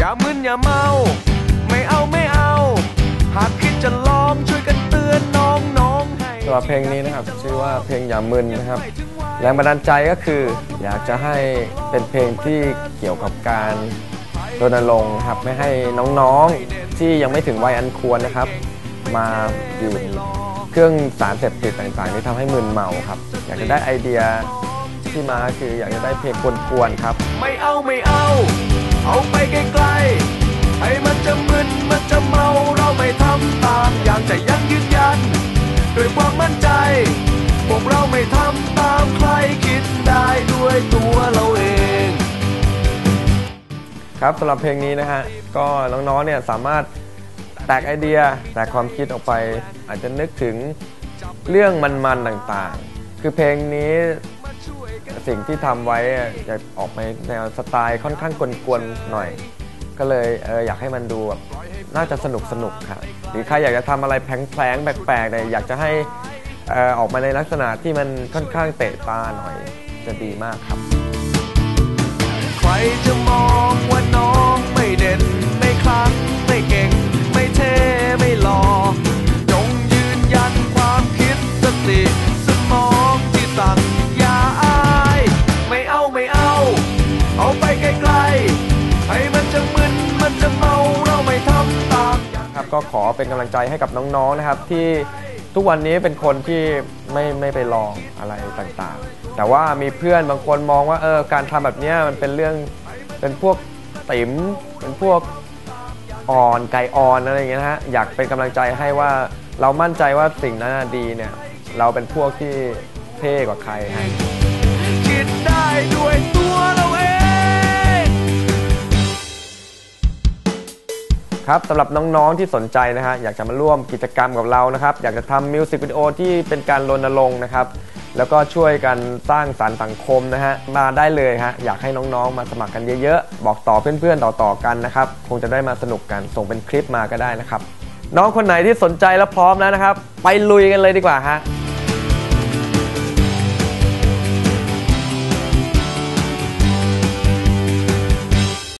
อย่าเมา ไม่เอาไม่เอา หากคิดจะลองช่วยกันเตือนน้องน้องๆให้สำหรับเพลงนี้นะครับ ชื่อว่าเพลงอย่ามึนนะครับ แรงบันดาลใจก็คือ อยากจะให้เป็นเพลงที่เกี่ยวกับการรณรงค์ครับไม่ให้น้องๆที่ยังไม่ถึงวัยอันควรนะครับ มาดื่มเครื่องสารเสพติดต่างๆที่ทำให้มึนเมาครับ อยากจะได้ไอเดียที่มาคืออยากจะได้เพลงกวนๆครับ ไม่เอาไม่เอา เอาไปไกลๆ ให้มันจะมึนมันจะเมาเราไม่ทำตามอย่างจะยังยืนยัน ด้วยความมั่นใจ พวกเราไม่ทำตามใครคิดได้ด้วยตัวเราเอง ครับสำหรับเพลงนี้นะฮะ ก็น้องๆเนี่ยสามารถแตกไอเดียแตกความคิดออกไป อาจจะนึกถึงเรื่องมันๆต่างๆ คือเพลงนี้ สิ่งที่ทำไว้จะออกมาแนวสไตล์ค่อนข้างกวนๆหน่อย ก็เลยเอออยากให้มันดูแบบน่าจะสนุกสนุกครับหรือใครอยากจะทำอะไรแผลงๆแปลกๆเนี่ยอยากจะให้ออออกมาในลักษณะที่มันค่อนข้างเตะตาหน่อยจะดีมากครับ ใครจะมอง เอาไปไกลๆให้มันจะมึนมันจะเมาเราไม่ทำตามอย่างครับก็ขอเป็นกำลังใจให้กับน้องๆนะครับที่ทุกวันนี้เป็นคนที่ไม่ไม่ไปลองอะไรต่างๆ แต่ว่ามีเพื่อนบางคนมองว่าเออการทำแบบเนี้ยมันเป็นเรื่องเป็นพวกติ๋มเป็นพวกอ่อนไก่อ่อนอะไรอย่างเงี้ยนะฮะอยากเป็นกำลังใจให้ว่าเรามั่นใจว่าสิ่งนั้นน่ะดีเนี่ยเราเป็นพวกที่เท่กว่าใครฮะคิดได้ด้วยตัวเราเอง ครับสำหรับน้องๆที่สนใจนะฮะอยากจะมาร่วมกิจกรรมกับเรานะครับ อยากจะทำมิวสิกวิดีโอที่เป็นการรณรงค์นะครับ แล้วก็ช่วยกันสร้างสารรค์สังคมนะฮะมาได้เลยฮะอยากให้น้องๆมาสมัครกันเยอะๆ บอกต่อเพื่อนๆต่อๆกันนะครับ คงจะได้มาสนุกกันส่งเป็นคลิปมาก็ได้นะครับ น้องคนไหนที่สนใจและพร้อมแล้วนะครับ ไปลุยกันเลยดีกว่าฮะ